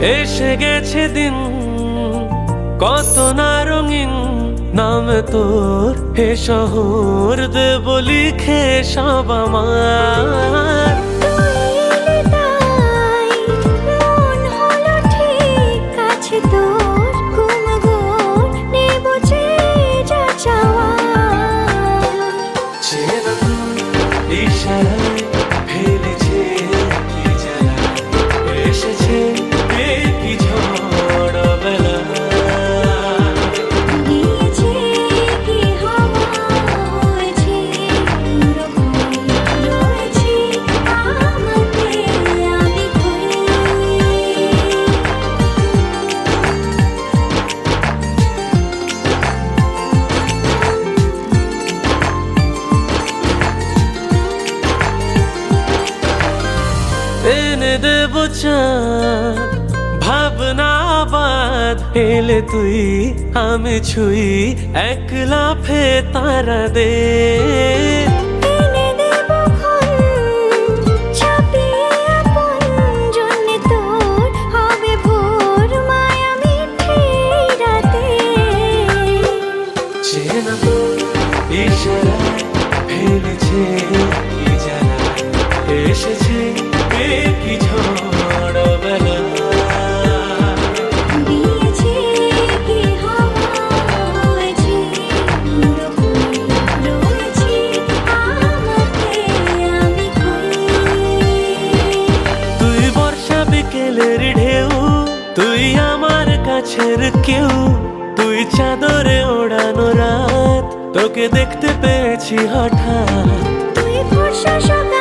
এসে গেছে দিন কত না রঙিন নাম তোর। হে শহর দেব লিখে সব আমার। চাঁদ ভাবনা বাদ এলে তুই আমি ছুই এক লাফে তারা দে এনে দেব আমার কাছের কেউ? তুই চাদরে ওড়ানো রাত তোকে দেখতে পেয়েছি হঠাৎ। তুই বর্ষা সকাল